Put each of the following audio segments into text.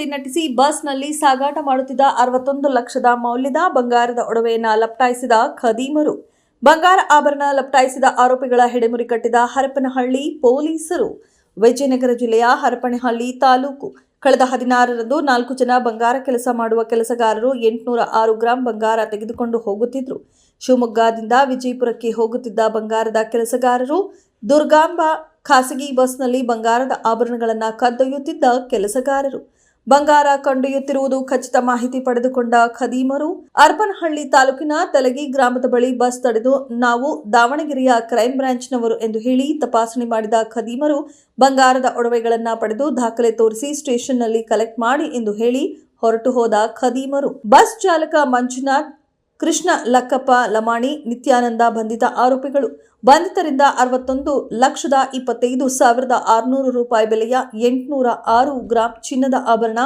ಮಾಡುವಂತೆ ನಟಿಸಿ ಬಸ್ನಲ್ಲಿ ಸಾಗಾಟ ಮಾಡುತ್ತಿದ್ದ ಅರವತ್ತೊಂದು ಲಕ್ಷದ ಮೌಲ್ಯದ ಬಂಗಾರದ ಒಡವೆಯನ್ನ ಲಪಟಾಯಿಸಿದ ಖದೀಮರು. ಬಂಗಾರ ಆಭರಣ ಲಪಟಾಯಿಸಿದ ಆರೋಪಿಗಳ ಹೆಡೆಮುರಿ ಕಟ್ಟಿದ ಹರಪನಹಳ್ಳಿ ಪೊಲೀಸರು. ವಿಜಯನಗರ ಜಿಲ್ಲೆಯ ಹರಪನಹಳ್ಳಿ ತಾಲೂಕು. ಕಳೆದ ಹದಿನಾರರಂದು ನಾಲ್ಕು ಜನ ಬಂಗಾರ ಕೆಲಸ ಮಾಡುವ ಕೆಲಸಗಾರರು ಎಂಟುನೂರ ಆರು ಗ್ರಾಂ ಬಂಗಾರ ತೆಗೆದುಕೊಂಡು ಹೋಗುತ್ತಿದ್ದರು ಶಿವಮೊಗ್ಗದಿಂದ ವಿಜಯಪುರಕ್ಕೆ ಹೋಗುತ್ತಿದ್ದ ಬಂಗಾರದ ಕೆಲಸಗಾರರು ದುರ್ಗಾಂಬ ಖಾಸಗಿ ಬಸ್ನಲ್ಲಿ ಬಂಗಾರದ ಆಭರಣಗಳನ್ನು ಕದ್ದೊಯ್ಯುತ್ತಿದ್ದ ಕೆಲಸಗಾರರು. ಬಂಗಾರ ಕಂಡೊಯ್ಯುತ್ತಿರುವುದು ಖಚಿತ ಮಾಹಿತಿ ಪಡೆದುಕೊಂಡ ಖದೀಮರು ಅರ್ಪನಹಳ್ಳಿ ತಾಲೂಕಿನ ತಲಗಿ ಗ್ರಾಮದ ಬಳಿ ಬಸ್ ತಡೆದು ನಾವು ದಾವಣಗೆರೆಯ ಕ್ರೈಂ ಬ್ರಾಂಚ್ನವರು ಎಂದು ಹೇಳಿ ತಪಾಸಣೆ ಮಾಡಿದ ಖದೀಮರು, ಬಂಗಾರದ ಒಡವೆಗಳನ್ನು ಪಡೆದು ದಾಖಲೆ ತೋರಿಸಿ ಸ್ಟೇಷನ್ನಲ್ಲಿ ಕಲೆಕ್ಟ್ ಮಾಡಿ ಎಂದು ಹೇಳಿ ಹೊರಟು ಹೋದ ಖದೀಮರು. ಬಸ್ ಚಾಲಕ ಮಂಜುನಾಥ್ ಕೃಷ್ಣ, ಲಕ್ಕಪ್ಪ, ಲಮಾಣಿ, ನಿತ್ಯಾನಂದ ಬಂಧಿತ ಆರೋಪಿಗಳು. ಬಂಧಿತರಿಂದ ಅರವತ್ತೊಂದು ಲಕ್ಷದ ಇಪ್ಪತ್ತೈದು ಸಾವಿರದ ಆರುನೂರು ರೂಪಾಯಿ ಬೆಲೆಯ ಎಂಟುನೂರ ಆರು ಗ್ರಾಂ ಚಿನ್ನದ ಆಭರಣ,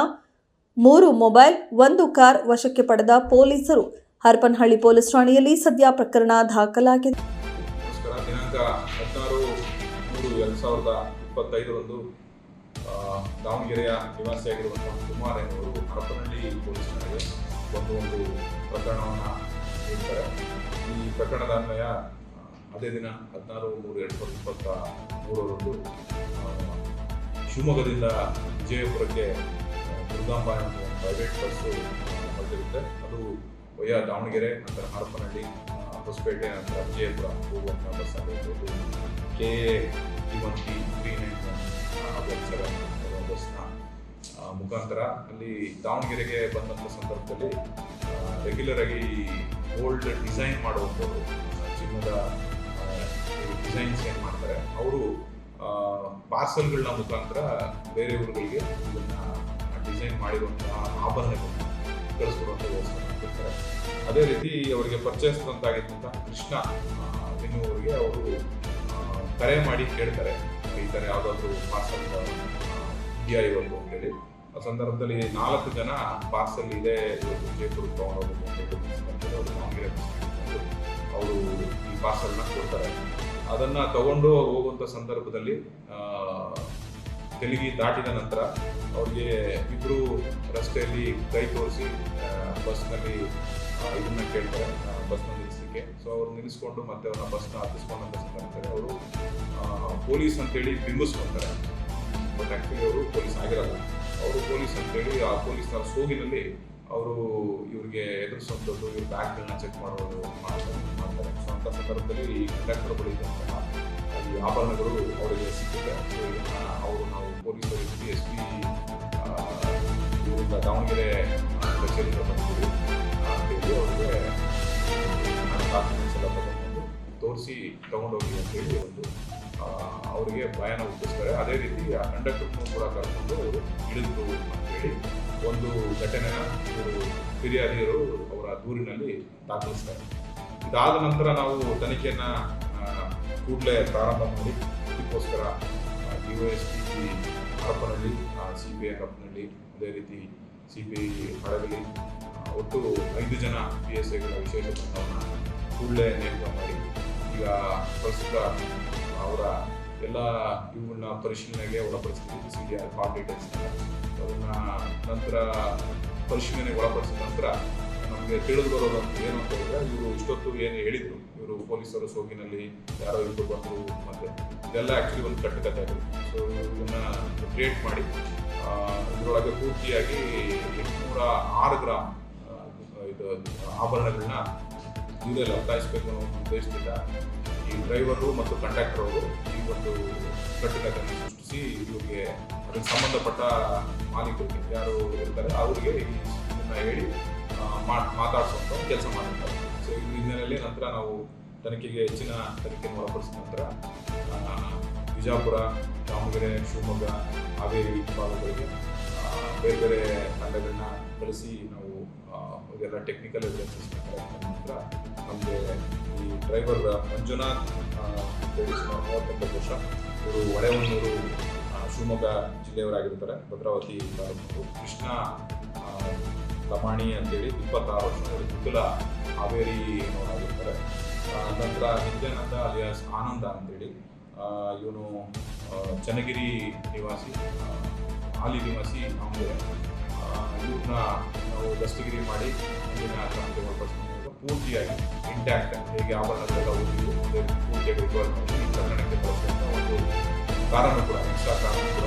ಮೂರು ಮೊಬೈಲ್, ಒಂದು ಕಾರ್ ವಶಕ್ಕೆ ಪಡೆದ ಪೊಲೀಸರು. ಹರಪನಹಳ್ಳಿ ಪೊಲೀಸ್ ಠಾಣೆಯಲ್ಲಿ ಸದ್ಯ ಪ್ರಕರಣ ದಾಖಲಾಗಿದೆ. ದಾವಣಗೆರೆಯ ನಿವಾಸಿಯಾಗಿರುವಂತಹ ಕುಮಾರ್ ಎನ್ನುವರು ಹರಪನಹಳ್ಳಿ ಪೊಲೀಸ್ ಠಾಣೆಗೆ ಒಂದು ಒಂದು ಪ್ರಕರಣವನ್ನು ನೀಡ್ತಾರೆ. ಈ ಪ್ರಕರಣದ ಅನ್ವಯ ಅದೇ ದಿನ ಹದಿನಾರು ಮೂರು ಎರಡು ಸಾವಿರದ ಇಪ್ಪತ್ತ ಮೂರರಂದು ಶಿವಮೊಗ್ಗದಿಂದ ವಿಜಯಪುರಕ್ಕೆ ದುರ್ಗಾಂಬ ಎಂಬ ಪ್ರೈವೇಟ್ ಬಸ್ಸು ಹೊರಟಿರುತ್ತೆ ಅದು ವಯ ದಾವಣಗೆರೆ, ನಂತರ ಹರಪನಹಳ್ಳಿ ಹೊಸಪೇಟೆ ಅಂತ ವಿಜಯಪುರ ಹೋಗುವಂಥ ಬಸ್ ಆಗಿರ್ಬೋದು K T one T three nine one seven ಬಸ್ನ ಆ, ಮುಖಾಂತರ ಅಲ್ಲಿ ದಾವಣಗೆರೆಗೆ ಬಂದಂಥ ಸಂದರ್ಭದಲ್ಲಿ ರೆಗ್ಯುಲರ್ ಆಗಿ ಓಲ್ಡ್ ಡಿಸೈನ್ ಮಾಡುವಂಥವ್ರು ಚಿನ್ನದ ಡಿಸೈನ್ಸ್ ಏನು ಮಾಡ್ತಾರೆ ಅವರು ಪಾರ್ಸಲ್ಗಳನ್ನ ಮುಖಾಂತರ ಬೇರೆ ಊರುಗಳಿಗೆ ಇದನ್ನ ಡಿಸೈನ್ ಮಾಡಿರುವಂತಹ ಆಭರಣಗಳನ್ನ ಕಳಿಸ್ಕೊಡುವಂಥ ವ್ಯವಸ್ಥೆ ಮಾಡ್ತಿರ್ತಾರೆ. ಅದೇ ರೀತಿ ಅವರಿಗೆ ಪರಿಚಯಿಸಿದಂತಾಗಿದ್ದಂಥ ಕೃಷ್ಣ ಎನ್ನುವರಿಗೆ ಅವರು ಕರೆ ಮಾಡಿ ಕೇಳ್ತಾರೆ. ಈ ಥರ ಯಾವುದಾದ್ರೂ ಪಾರ್ಸಲ್ ಇದೆಯಾ ಇವತ್ತು ಅಂತೇಳಿ ಆ ಸಂದರ್ಭದಲ್ಲಿ ನಾಲ್ಕು ಜನ ಪಾರ್ಸಲ್ ಇದೆ ಇವತ್ತು ಬಂದು ಅವರು ಈ ಪಾರ್ಸಲ್ನ ಕೊಡ್ತಾರೆ. ಅದನ್ನು ತಗೊಂಡು ಹೋಗುವಂಥ ಸಂದರ್ಭದಲ್ಲಿ ತೆಲುಗಿ ದಾಟಿದ ನಂತರ ಅವ್ರಿಗೆ ಇಬ್ಬರು ರಸ್ತೆಯಲ್ಲಿ ಕೈ ತೋರಿಸಿ ಬಸ್ನಲ್ಲಿ ಇದನ್ನ ಕೇಳ್ತಾರೆ ಬಸ್ನ ನಿಲ್ಲಿಸಲಿಕ್ಕೆ ಸೊ ಅವ್ರು ನಿಲ್ಲಿಸ್ಕೊಂಡು ಮತ್ತೆ ಅವ್ರನ್ನ ಬಸ್ನ ಹತ್ತಿಸ್ಕೊಂಡಂಥ ಸಂದರ್ಭದಲ್ಲಿ ಅವರು ಪೊಲೀಸ್ ಅಂತೇಳಿ ಬಿಂಬಿಸ್ಕೊಂತಾರೆ. ಬಟ್ ಆ್ಯಕ್ಚುಲಿ ಅವರು ಪೊಲೀಸ್ ಆಗಿರಲ್ಲ. ಅವರು ಪೊಲೀಸ್ ಅಂತೇಳಿ ಆ ಪೊಲೀಸ್ನ ಸೋಗಿನಲ್ಲಿ ಅವರು ಇವ್ರಿಗೆ ಎದುರಿಸುವಂಥದ್ದು ಇವ್ರ ಬ್ಯಾಗ್ಗಳನ್ನ ಚೆಕ್ ಮಾಡೋದು ಮಾಡ್ತಾರೆ ಮಾಡ್ತಾರೆ. ಸೊ ಅಂಥ ಸಂದರ್ಭದಲ್ಲಿ ಈ ಕಂಡಕ್ಟರ್ ಬಳಿ ಈ ಆಭರಣಗಳು ಅವರಿಗೆ ಸಿಕ್ಕಿದೆ. ಸೊ ಇದನ್ನ ಅವರು ನಾವು ಪೊಲೀಸರು, ಎಸ್ ಪಿ ಇವರಿಂದ ದಾವಣಗೆರೆ ಕಚೇರಿಯಿಂದ ಬಂದಿದ್ದೀವಿ. ಅಂತೇಳಿ ಅವ್ರಿಗೆ ಡಾಕ್ಯುಮೆಂಟ್ಸ್ ಎಲ್ಲ ತಗೊಂಡು ತೋರಿಸಿ, ತಗೊಂಡೋಗಿ ಅಂತ ಹೇಳಿ, ಒಂದು ಅವರಿಗೆ ಭಯನ ಹುಟ್ಟಿಸ್ತಾರೆ ಅದೇ ರೀತಿ ಆ ಕಂಡಕ್ಟರ್ನು ಕೂಡ ಕರ್ಕೊಂಡು ಅವರು ಇಳಿದ್ರು ಅಂತೇಳಿ ಒಂದು ಘಟನೆನ ಇವರು ಫಿರ್ಯಾದಿಯರು ಅವರ ದೂರಿನಲ್ಲಿ ದಾಖಲಿಸ್ತಾರೆ ಇದಾದ ನಂತರ ನಾವು ತನಿಖೆಯನ್ನ ಕೂಡಲೇ ಪ್ರಾರಂಭ ಮಾಡಿ ಅದಕ್ಕೋಸ್ಕರ U S P Harapanahalli C B I Harapanahalli ಅದೇ ರೀತಿ ಸಿ ಬಿ ಐ ಪಡಗಲಿ ಒಟ್ಟು ಐದು ಜನ ಪಿ ಎಸ್ ಐಗಳ ವಿಶೇಷ ತಂಡವನ್ನು ಕೂಡಲೇ ನೇಮಕ ಮಾಡಿ, ಈಗ ಪ್ರಸ್ತುತ ಅವರ ಎಲ್ಲ ಇವುಗಳನ್ನ ಪರಿಶೀಲನೆಗೆ ಒಳಪಡಿಸ್ತೀವಿ ಸಿ ಡಿ ಆರ್ ಡೀಟೇಲ್ಸ್ ಅದನ್ನ ನಂತರ ಪರಿಶೀಲನೆಗೆ ಒಳಪಡಿಸಿದ ನಂತರ ನಮಗೆ ತಿಳಿದು ಬರೋದಂತ ಏನು ಅಂತ ಹೇಳಿದ್ರೆ, ಇವರು ಇಷ್ಟೊತ್ತು ಏನು ಹೇಳಿದರು. ಇವರು ಪೊಲೀಸರು ಸೋಗಿನಲ್ಲಿ ಯಾರೋ ಇಬ್ಬರು ಬಂದರು ಮತ್ತೆ ಇದೆಲ್ಲ ಆ್ಯಕ್ಚುಲಿ ಒಂದು ಕಟ್ಟುಕತೆ ಸೊ ಇದನ್ನ ಕ್ರಿಯೇಟ್ ಮಾಡಿ ಇದರೊಳಗೆ ಪೂರ್ತಿಯಾಗಿ ಎಂಟುನೂರ ಆರು ಗ್ರಾಮ್ ಇದು ಆಭರಣಗಳನ್ನ ಇವರೇ ಒತ್ತಾಯಿಸಬೇಕು ಅನ್ನೋ ಒಂದು ಉದ್ದೇಶದಿಂದ ಈ ಡ್ರೈವರು ಮತ್ತು ಕಂಡಕ್ಟರ್ ಅವರು ಈ ಒಂದು ಕಟ್ಟುಕತೆಯನ್ನು ಸೃಷ್ಟಿಸಿ ಇವರಿಗೆ ಅದಕ್ಕೆ ಸಂಬಂಧಪಟ್ಟ ಮಾಲೀಕರಿಗೆ ಯಾರು ಇರ್ತಾರೆ ಅವರಿಗೆ ಇದನ್ನು ಹೇಳಿ ಮಾತಾಡಿಸುವಂಥ ಕೆಲಸ ಮಾಡಿರ್ತಾರೆ ಸೊ ಈ ಹಿನ್ನೆಲೆಯಲ್ಲಿ ನಂತರ ನಾವು ತನಿಖೆಗೆ ಹೆಚ್ಚಿನ ತನಿಖೆಯನ್ನು ಒಳಪಡಿಸಿದ ನಂತರ ಆ, ವಿಜಯಪುರ ದಾವಣಗೆರೆ ಶಿವಮೊಗ್ಗ ಹಾವೇರಿ ಭಾಗಗಳಿಗೆ ಬೇರೆ ಬೇರೆ ತಂಡಗಳನ್ನ ಕಳಿಸಿ ನಾವು ಎಲ್ಲ ಟೆಕ್ನಿಕಲ್ ಎವಿಡೆನ್ಸಸ್ ನಂತರ ನಮಗೆ ಈ ಡ್ರೈವರ್ ಮಂಜುನಾಥ್ ಮೂವತ್ತೊಂಬತ್ತು ವರ್ಷ ಇವರು ಆ, ಶಿವಮೊಗ್ಗ ಜಿಲ್ಲೆಯವರಾಗಿರ್ತಾರೆ. ಭದ್ರಾವತಿ ತಾಲೂಕು ಕೃಷ್ಣ ಲಮಾಣಿ ಅಂತೇಳಿ ಇಪ್ಪತ್ತಾರು ವರ್ಷ ಗುದ್ದಲ ಹಾವೇರಿ ಆಗಿರ್ತಾರೆ ನಂತರ ನಿತ್ಯಾನಂದ ಅಲಿಯಾಸ್ ಆನಂದ ಅಂತೇಳಿ ಇವನು ಚನ್ನಗಿರಿ ನಿವಾಸಿ ಹಾಲಿ ನಿವಾಸಿ, ಆಮೇಲೆ ಇವ್ರನ್ನ ನಾವು ದಸ್ತಗಿರಿ ಮಾಡಿ ಮುಂದಿನ ಒಳಪಡಿಸ್ಕೊಂಡು ಪೂರ್ತಿಯಾಗಿ ಇಂಟ್ಯಾಕ್ಟ್ ಹೇಗೆ ಆಭರಣಗಳೆಲ್ಲ ರೀತಿ ಪೂರ್ತಿಯಾಗಿ ರಿಕವರ್ ಮಾಡಿ ಈ ಪ್ರಕರಣಕ್ಕೆ ಒಂದು ಕಾರಣ ಕೂಡ ಎಕ್ಸ್ಟ್ರಾ ಕಾರಣ ಕೂಡ